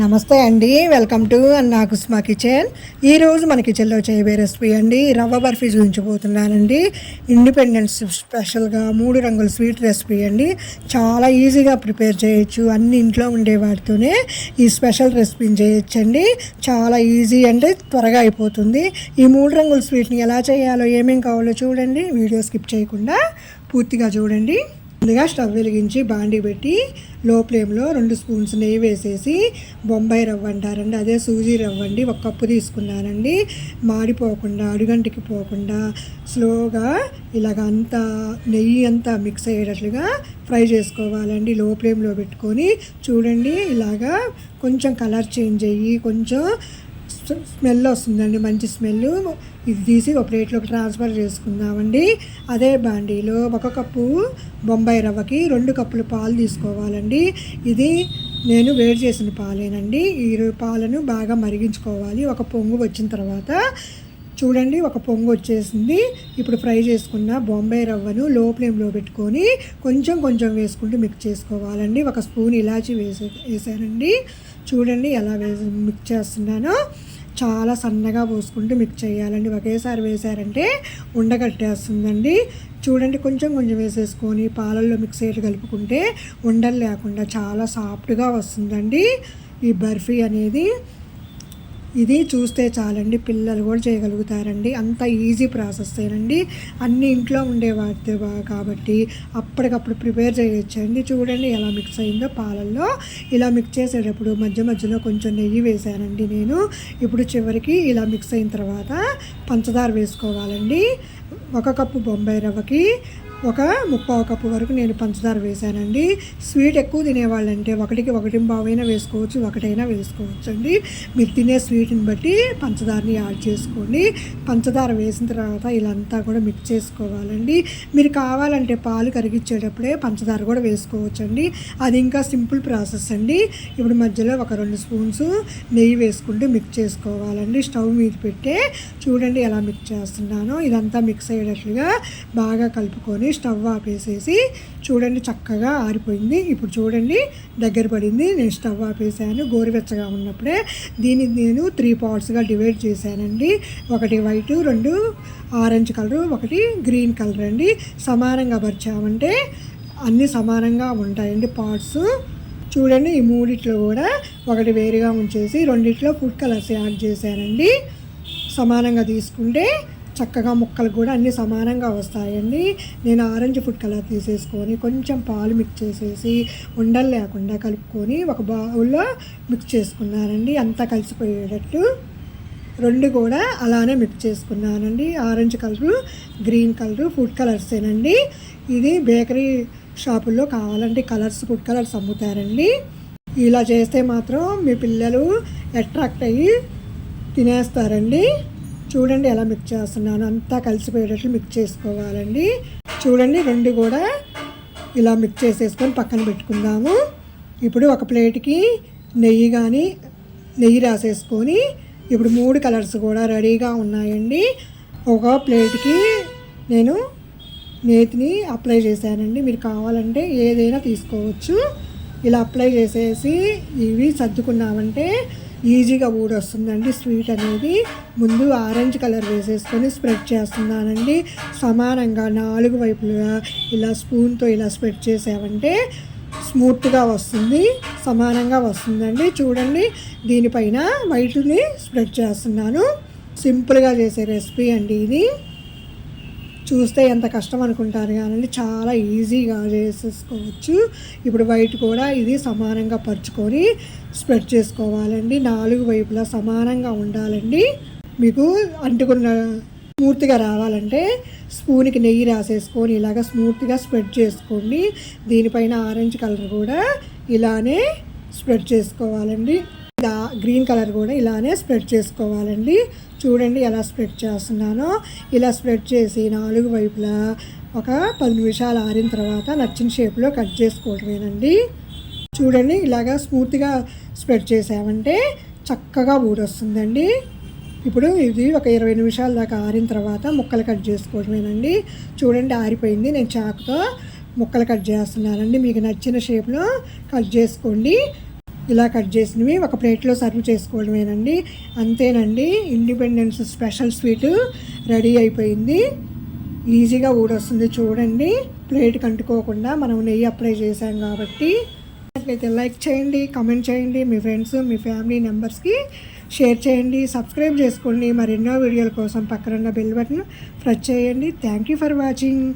నమస్తే అండి welcome to అన్నా కుస్మా కిచెన్. ఈరోజు మన కిచెన్లో చేయబోయే రెసిపీ అండి రవ్వ బర్ఫీ చూపించబోతున్నానండి. ఇండిపెండెన్స్ స్పెషల్గా మూడు రంగుల స్వీట్ రెసిపీ అండి. చాలా ఈజీగా ప్రిపేర్ చేయొచ్చు అన్ని ఇంట్లో ఉండే వాటితోనే ఈ స్పెషల్ రెసిపీని చేయొచ్చండి. చాలా ఈజీ అంటే త్వరగా అయిపోతుంది. ఈ మూడు రంగుల స్వీట్ని ఎలా చేయాలో ఏమేం కావాలో చూడండి. వీడియో స్కిప్ చేయకుండా పూర్తిగా చూడండి. ముందుగా స్టవ్ వెలిగించి బాండి పెట్టి లో ఫ్లేమ్లో రెండు స్పూన్స్ నెయ్యి వేసేసి బొంబాయి రవ్వ అంటారండి. అదే సూజీ రవ్వ అండి ఒక కప్పు తీసుకున్నానండి. మాడిపోకుండా అడుగంటికి పోకుండా స్లోగా ఇలాగ అంతా నెయ్యి అంతా మిక్స్ అయ్యేటట్లుగా ఫ్రై చేసుకోవాలండి. లో ఫ్లేమ్లో పెట్టుకొని చూడండి. ఇలాగా కొంచెం కలర్ చేంజ్ అయ్యి కొంచెం స్మెల్ వస్తుందండి మంచి స్మెల్. ఇది తీసి ఒక ప్లేట్లోకి ట్రాన్స్ఫర్ చేసుకుందామండి. అదే బాండీలో ఒక కప్పు బొంబాయి రవ్వకి రెండు కప్పులు పాలు తీసుకోవాలండి. ఇది నేను వేడి చేసిన పాలేనండి. ఈ పాలను బాగా మరిగించుకోవాలి. ఒక పొంగు వచ్చిన తర్వాత చూడండి ఒక పొంగు వచ్చేసింది. ఇప్పుడు ఫ్రై చేసుకున్న బొంబాయి రవ్వను లో ఫ్లేమ్లో పెట్టుకొని కొంచెం కొంచెం వేసుకుంటూ మిక్స్ చేసుకోవాలండి. ఒక స్పూన్ ఇలాచి వేసే వేసానండి. చూడండి ఎలా వేసి మిక్స్ చేస్తున్నానో. చాలా సన్నగా పోసుకుంటూ మిక్స్ చేయాలండి. ఒకేసారి వేసారంటే ఉండగట్టేస్తుందండి చూడండి కొంచెం కొంచెం వేసేసుకొని పాలల్లో మిక్స్ అయ్యి కలుపుకుంటే ఉండలు లేకుండా చాలా సాఫ్ట్గా వస్తుందండి. ఈ బర్ఫీ అనేది ఇది చూస్తే చాలండి పిల్లలు కూడా చేయగలుగుతారండి. అంత ఈజీ ప్రాసెస్ ఏనండి. అన్ని ఇంట్లో ఉండే వాటితే కాబట్టి అప్పటికప్పుడు ప్రిపేర్ చేయొచ్చండి. చూడండి ఎలా మిక్స్ అయిందో పాలల్లో. ఇలా మిక్స్ చేసేటప్పుడు మధ్య మధ్యలో కొంచెం నెయ్యి వేసానండి నేను. ఇప్పుడు చివరికి ఇలా మిక్స్ అయిన తర్వాత పంచదార వేసుకోవాలండి. ఒక కప్పు బొంబాయి రవ్వకి ఒక ముప్పావు కప్పు వరకు నేను పంచదార వేసానండి. స్వీట్ ఎక్కువ తినేవాళ్ళంటే ఒకటికి ఒకటి బావైనా వేసుకోవచ్చు ఒకటైనా వేసుకోవచ్చు అండి మీరు తినే వీటిని బట్టి పంచదారని యాడ్ చేసుకోండి పంచదార వేసిన తర్వాత ఇదంతా కూడా మిక్స్ చేసుకోవాలండి. మీరు కావాలంటే పాలు కరిగించేటప్పుడే పంచదార కూడా వేసుకోవచ్చండి. అది ఇంకా సింపుల్ ప్రాసెస్ అండి. ఇప్పుడు మధ్యలో ఒక రెండు స్పూన్స్ నెయ్యి వేసుకుంటూ మిక్స్ చేసుకోవాలండి. స్టవ్ మీద పెట్టే చూడండి ఎలా మిక్స్ చేస్తున్నానో. ఇదంతా మిక్స్ అయ్యేటట్లుగా బాగా కలుపుకొని స్టవ్ ఆపేసేసి చూడండి చక్కగా ఆరిపోయింది. ఇప్పుడు చూడండి దగ్గర పడింది. నేను స్టవ్ ఆపేసాను. గోరువెచ్చగా ఉన్నప్పుడే దీన్ని నేను త్రీ పార్ట్స్గా డివైడ్ చేశానండి ఒకటి వైట్ రెండు ఆరెంజ్ కలరు ఒకటి గ్రీన్ కలర్ అండి. సమానంగా పరిచామంటే అన్నీ సమానంగా ఉంటాయండి పార్ట్స్. చూడండి ఈ మూడిట్లో కూడా ఒకటి వేరుగా ఉంచేసి రెండిట్లో ఫుడ్ కలర్స్ యాడ్ చేశానండి సమానంగా తీసుకుంటే చక్కగా ముక్కలు కూడా అన్నీ సమానంగా వస్తాయండి. నేను ఆరెంజ్ ఫుడ్ కలర్ తీసేసుకొని కొంచెం పాలు మిక్స్ చేసేసి ఉండలు లేకుండా కలుపుకొని ఒక బౌల్లో మిక్స్ చేసుకున్నానండి. అంతా కలిసిపోయేటట్టు రెండు కూడా అలానే మిక్స్ చేసుకున్నానండి. Orange colour green colour food కలర్సేనండి ఇది బేకరీ షాపుల్లో కావాలంటే కలర్స్ ఫుడ్ కలర్స్ అమ్ముతారండి. ఇలా చేస్తే మాత్రం మీ పిల్లలు అట్రాక్ట్ అయ్యి తినేస్తారండి. చూడండి ఎలా మిక్స్ చేస్తున్నాను. అంతా కలిసిపోయేటట్లు మిక్స్ చేసుకోవాలండి. చూడండి రెండు కూడా ఇలా మిక్స్ చేసేసుకొని పక్కన పెట్టుకుందాము. ఇప్పుడు ఒక ప్లేట్కి నెయ్యి కానీ నెయ్యి రాసేసుకొని ఇప్పుడు మూడు కలర్స్ కూడా రెడీగా ఉన్నాయండి. ఒక ప్లేట్కి నేను నేతిని అప్లై చేశానండి. మీరు కావాలంటే ఏదైనా తీసుకోవచ్చు. ఇలా అప్లై చేసేసి ఇవి సర్దుకున్నామంటే ఈజీగా ఊడొస్తుందండి స్వీట్ అనేది ముందు ఆరెంజ్ కలర్ వేసేసుకొని స్ప్రెడ్ చేస్తున్నానండి. సమానంగా నాలుగు వైపులుగా ఇలా స్పూన్తో ఇలా స్ప్రెడ్ చేసామంటే స్మూత్గా వస్తుంది సమానంగా వస్తుందండి. చూడండి దీనిపైన వైట్ని స్ప్రెడ్ చేస్తున్నాను. సింపుల్గా చేసే రెసిపీ అండి ఇది. చూస్తే ఎంత కష్టం అనుకుంటారు కానీ చాలా ఈజీగా చేసేసుకోవచ్చు. ఇప్పుడు వైట్ కూడా ఇది సమానంగా పరుచుకొని స్ప్రెడ్ చేసుకోవాలండి. నాలుగు వైపులా సమానంగా ఉండాలండి. మీకు అంటుకున్న స్మూత్గా రావాలంటే స్పూన్కి నెయ్యి రాసేసుకొని ఇలాగ స్మూత్గా స్ప్రెడ్ చేసుకోండి. దీనిపైన ఆరెంజ్ కలర్ కూడా ఇలానే స్ప్రెడ్ చేసుకోవాలండి. గ్రీన్ కలర్ కూడా ఇలానే స్ప్రెడ్ చేసుకోవాలండి. చూడండి ఎలా స్ప్రెడ్ చేస్తున్నానో. ఇలా స్ప్రెడ్ చేసి నాలుగు వైపులా ఒక పది నిమిషాలు ఆరిన తర్వాత నచ్చిన షేప్లో కట్ చేసుకోవటమేనండి. చూడండి ఇలాగా స్మూత్గా స్ప్రెడ్ చేసామంటే చక్కగా ఊడొస్తుందండి ఇప్పుడు ఇది ఒక ఇరవై నిమిషాల దాకా ఆరిన తర్వాత ముక్కలు కట్ చేసుకోవడమేనండి చూడండి ఆరిపోయింది. నేను చాకుతో ముక్కలు కట్ చేస్తున్నానండి. మీకు నచ్చిన షేప్లో కట్ చేసుకోండి. ఇలా కట్ చేసినవి ఒక ప్లేట్లో సర్వ్ చేసుకోవడమేనండి. అంతేనండి. ఇండిపెండెన్స్ స్పెషల్ స్వీట్ రెడీ అయిపోయింది. ఈజీగా ఊడొస్తుంది చూడండి. ప్లేట్ కంటుకోకుండా మనం నెయ్యి అప్లై చేసాం కాబట్టి. అయితే లైక్ చేయండి కామెంట్ చేయండి మీ ఫ్రెండ్స్ మీ ఫ్యామిలీ మెంబర్స్కి షేర్ చేయండి సబ్స్క్రైబ్ చేసుకోండి. మరెన్నో వీడియోల కోసం పక్కనున్న బెల్ బటన్ ప్రెస్ చేయండి. Thank you for watching.